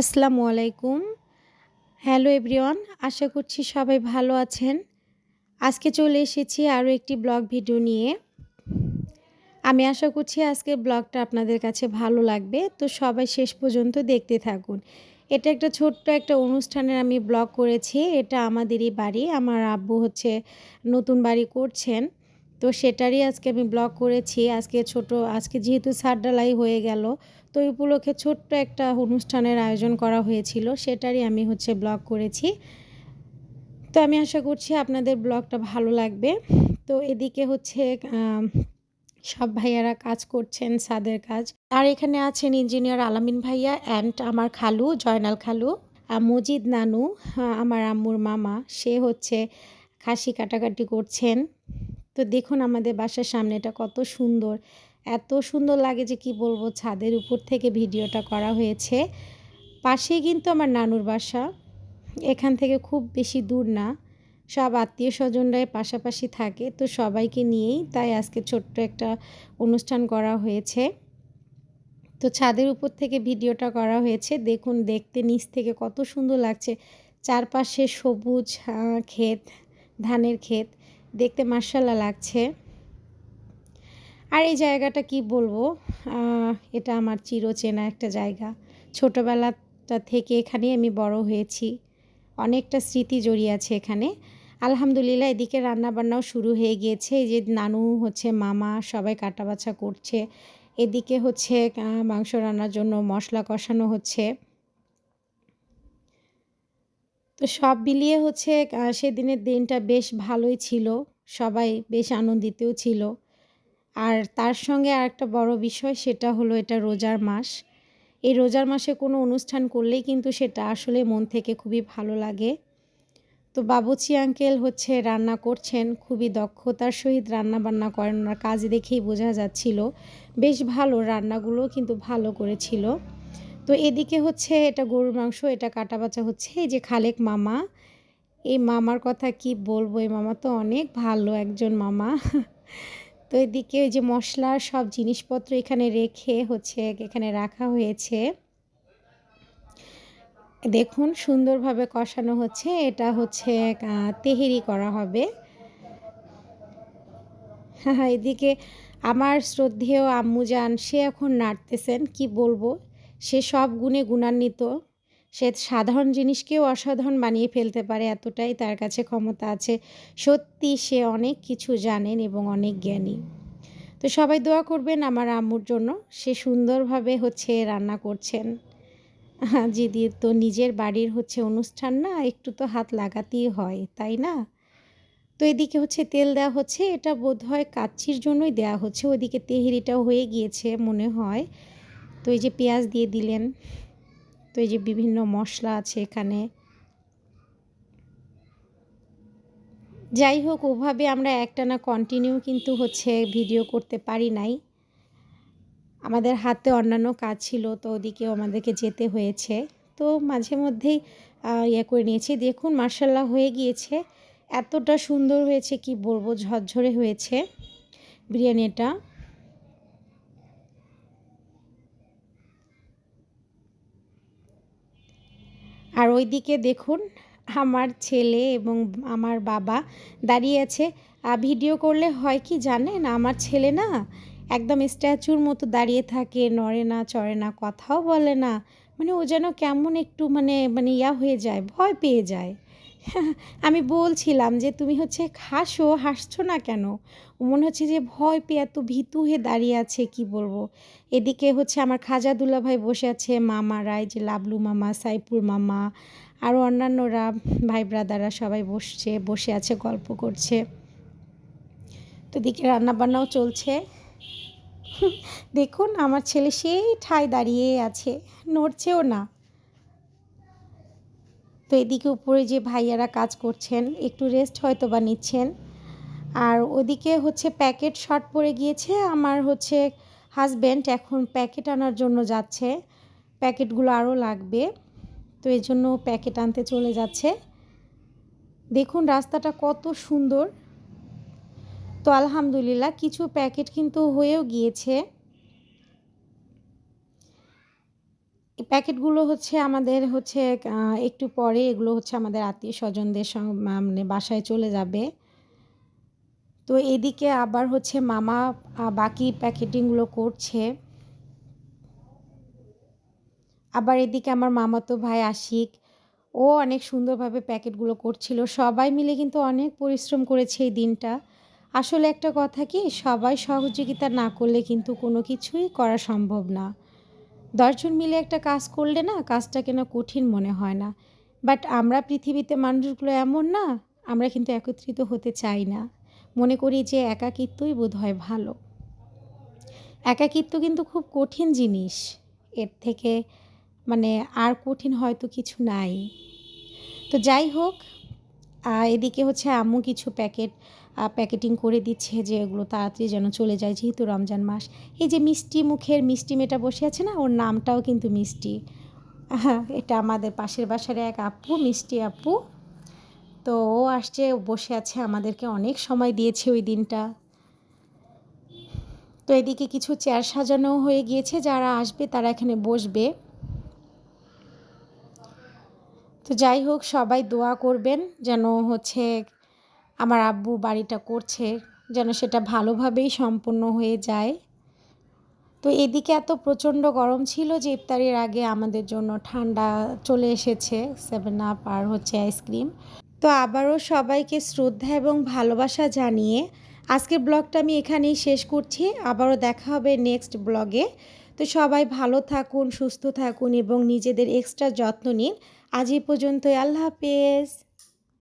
আসসালামু আলাইকুম। Hello everyone, আশা করছি সবাই ভালো আছেন। আজকে চলে এসেছি আরও একটি ব্লগ ভিডিও নিয়ে। আমি আশা করছি আজকে ব্লগটা আপনাদের কাছে ভালো লাগবে। তো সবাই শেষ পর্যন্ত দেখতে থাকুন। এটা একটা ছোট্ট একটা অনুষ্ঠানের আমি ব্লগ করেছি। এটা আমাদেরই বাড়ি। আমার আব্বু হচ্ছে নতুন বাড়ি করছেন। তো সেটারই আজকে আমি ব্লগ করেছি। আজকে ছোট, আজকে যেহেতু সার ডালাই হয়ে গেল, তো এই উপলক্ষে ছোট্ট একটা অনুষ্ঠানের আয়োজন করা হয়েছিল, সেটারই আমি হচ্ছে ব্লগ করেছি। তো আমি আশা করছি আপনাদের ব্লগটা ভালো লাগবে। তো এদিকে হচ্ছে সব ভাইয়ারা কাজ করছেন, সাদের কাজ। আর এখানে আছেন ইঞ্জিনিয়ার আলামিন ভাইয়া অ্যান্ড আমার খালু, জয়নাল খালু মজিদ নানু আমার আম্মুর মামা। সে হচ্ছে খাসি কাটাকাটি করছেন। তো দেখুন আমাদের বাসার সামনেটা কত সুন্দর। এত সুন্দর লাগে যে কি বলব, ছাদের উপর থেকে ভিডিওটা করা হয়েছে। পাশেই কিন্তু আমার নানুর বাসা। এখান থেকে খুব বেশি দূর না। সব আত্মীয় স্বজনরাই পাশাপাশি থাকে, তো সবাইকে নিয়েই তাই আজকে ছোট্ট একটা অনুষ্ঠান করা হয়েছে। তো ছাদের উপর থেকে ভিডিওটা করা হয়েছে। দেখুন, দেখতে নিচ থেকে কত সুন্দর লাগছে। চারপাশে সবুজ ক্ষেত, ধানের ক্ষেত। দেখতে মার্শাল্লাহ লাগছে। আর এই জায়গাটা কি বলব? এটা আমার চিরচেনা একটা জায়গা। ছোটোবেলাটা থেকে এখানেই আমি বড় হয়েছি। অনেকটা স্মৃতি জড়িয়ে আছে এখানে। আলহামদুলিল্লাহ, এদিকে রান্নাবান্নাও শুরু হয়ে গিয়েছে। এই যে নানু হচ্ছে মামা, সবাই কাটাবাছা করছে। এদিকে হচ্ছে মাংস রান্নার জন্য মশলা কষানো হচ্ছে। তো সব মিলিয়ে হচ্ছে সেদিনের দিনটা বেশ ভালোই ছিল। সবাই বেশ আনন্দিতও ছিল। আর তার সঙ্গে আর একটা বড় বিষয়, সেটা হলো এটা রোজার মাস। এই রোজার মাসে কোনো অনুষ্ঠান করলেই কিন্তু সেটা আসলে মন থেকে খুবই ভালো লাগে। তো বাবুচি আঙ্কেল হচ্ছে রান্না করছেন, খুবই দক্ষতার সহিত রান্না বান্না করেন। ওনার কাজ দেখেই বোঝা যাচ্ছিল। বেশ ভালো রান্নাগুলো কিন্তু ভালো করেছিল। তো এদিকে হচ্ছে এটা গরুর মাংস, এটা কাটা বাচা হচ্ছে। এই যে খালেক মামা, এই মামার কথা কি বলব? এই মামা তো অনেক ভালো একজন মামা। তো এদিকে ওই যে মশলার সব জিনিসপত্র এখানে রেখে হচ্ছে এখানে রাখা হয়েছে। দেখুন সুন্দরভাবে কষানো হচ্ছে। এটা হচ্ছে তেহেরি করা হবে। হ্যাঁ এদিকে আমার শ্রদ্ধেয় আম্মুজান, সে এখন নাড়তেছেন, কি বলব? সে সব গুণে গুণান্বিত। সে সাধারণ জিনিসকেও অসাধারণ বানিয়ে ফেলতে পারে, এতটাই তার কাছে ক্ষমতা আছে। সত্যি সে অনেক কিছু জানেন এবং অনেক জ্ঞানী। তো সবাই দোয়া করবেন আমার আম্মুর জন্য, সে সুন্দরভাবে হচ্ছে রান্না করছেন। দিদি তো নিজের বাড়ির হচ্ছে অনুষ্ঠান না, একটু তো হাত লাগাতেই হয়, তাই না? তো এদিকে হচ্ছে তেল দেওয়া হচ্ছে, এটা বোধ হয় কাচ্চির জন্যই দেওয়া হচ্ছে, ওইদিকে তেহেরিটাও হয়ে গিয়েছে মনে হয়। তো এই যে পেঁয়াজ দিয়ে দিলেন, তো এই যে বিভিন্ন মশলা আছে এখানে। যাই হোক, ওভাবে আমরা একটানা কন্টিনিউ কিন্তু হচ্ছে ভিডিও করতে পারি নাই। আমাদের হাতে অন্যান্য কাজ ছিল, তো ওদিকেও আমাদেরকে যেতে হয়েছে। তো মাঝে মধ্যেই ইয়ে করে নিয়েছি। দেখুন মার্শাল্লাহ হয়ে গিয়েছে। এতটা সুন্দর হয়েছে, কি বলব, ঝরঝরে হয়েছে বিরিয়ানিটা। আর ওইদিকে দেখুন, আমার ছেলে এবং আমার বাবা দাঁড়িয়ে আছে। ভিডিও করলে হয় কি জানেন? আমার ছেলে না একদম স্ট্যাচুর মতো দাঁড়িয়ে থাকে, নড়ে না, চড়ে না, কথাও বলে না। মানে ও যেন কেমন একটু মানে মানে ইয়া হয়ে যায়, ভয় পেয়ে যায়। আমি বলছিলাম যে তুমি হচ্ছে হাসো, হাসছো না কেন? মনে হচ্ছে যে ভয় পেয়ে এত ভীতু হয়ে দাঁড়িয়ে আছে, কি বলব? এদিকে হচ্ছে আমার খাজাদুল্লা ভাই বসে আছে মামারা এই যে লাবলু মামা সাইপুর মামা আরও অন্যান্যরা, ভাই ব্রাদাররা সবাই বসছে, বসে আছে, গল্প করছে। তো দিকে রান্নাবান্নাও চলছে। দেখুন, আমার ছেলে সেই ঠাই দাঁড়িয়ে আছে, নড়ছেও না। তো এদিকে উপরে যে ভাইয়ারা কাজ করছেন, একটু রেস্ট হয়তো বা নিচ্ছেন। আর ওদিকে হচ্ছে প্যাকেট শর্ট পড়ে গিয়েছে। আমার হচ্ছে হাজব্যান্ড এখন প্যাকেট আনার জন্য যাচ্ছে। প্যাকেটগুলো আরও লাগবে। তো এই জন্য প্যাকেট আনতে চলে যাচ্ছে। দেখুন রাস্তাটা কত সুন্দর। তো আলহামদুলিল্লাহ, কিছু প্যাকেট কিন্তু হয়েও গিয়েছে এই প্যাকেটগুলো হচ্ছে আমাদের হচ্ছে একটু পরে এগুলো হচ্ছে আমাদের আত্মীয়স্বজনদের স মানে বাসায় চলে যাবে। তো এদিকে আবার হচ্ছে মামা বাকি প্যাকেটিংগুলো করছে। আবার এদিকে আমার মামাতো ভাই আশিক, ও অনেক সুন্দরভাবে প্যাকেটগুলো করছিল। সবাই মিলে কিন্তু অনেক পরিশ্রম করেছে এই দিনটা। আসলে একটা কথা কি সবাই সহযোগিতা না করলে কিন্তু কোনো কিছুই করা সম্ভব না। ১০ জন মিলে একটা কাজ করলে না কাজটা কেন কঠিন মনে হয় না। বাট আমরা পৃথিবীতে মানুষগুলো এমন না, আমরা কিন্তু একত্রিত হতে চাই না। মনে করি যে একাকিত্বই বোধহয় ভালো। একাকিত্ব কিন্তু খুব কঠিন জিনিস। এর থেকে মানে আর কঠিন হয়তো কিছু নাই। তো যাই হোক, এদিকে হচ্ছে আম্মু কিছু প্যাকেট প্যাকেটিং করে দিচ্ছে যে এগুলো তাড়াতাড়ি যেন চলে যায় যেহেতু রমজান মাস। এই যে মিষ্টি মুখের মিষ্টি মেয়েটা বসে আছে না ওর নামটাও কিন্তু মিষ্টি। হ্যাঁ, এটা আমাদের পাশের বাসার এক আপু, মিষ্টি আপু। তো ও আসছে বসে আছে আমাদেরকে অনেক সময় দিয়েছে ওই দিনটা। তো এদিকে কিছু চেয়ার সাজানো হয়ে গিয়েছে যারা আসবে তারা এখানে বসবে। তো যাই হোক সবাই দোয়া করবেন যেন হচ্ছে আমার আব্বু বাড়িটা করছে যেন সেটা ভালোভাবেই সম্পন্ন হয়ে যায়। তো এদিকে এত প্রচণ্ড গরম ছিল যে ইফতারির আগে আমাদের জন্য ঠান্ডা চলে এসেছে সেভেন আপ আর হচ্ছে আইসক্রিম। তো আবারও সবাইকে শ্রদ্ধা এবং ভালোবাসা জানিয়ে আজকের ব্লগটা আমি এখানেই শেষ করছি। আবারও দেখা হবে নেক্সট ব্লগে। তো সবাই ভালো থাকুন, সুস্থ থাকুন এবং নিজেদের এক্সট্রা যত্ন নিন। আজ এই পর্যন্তই আল্লাহ হাফেজ।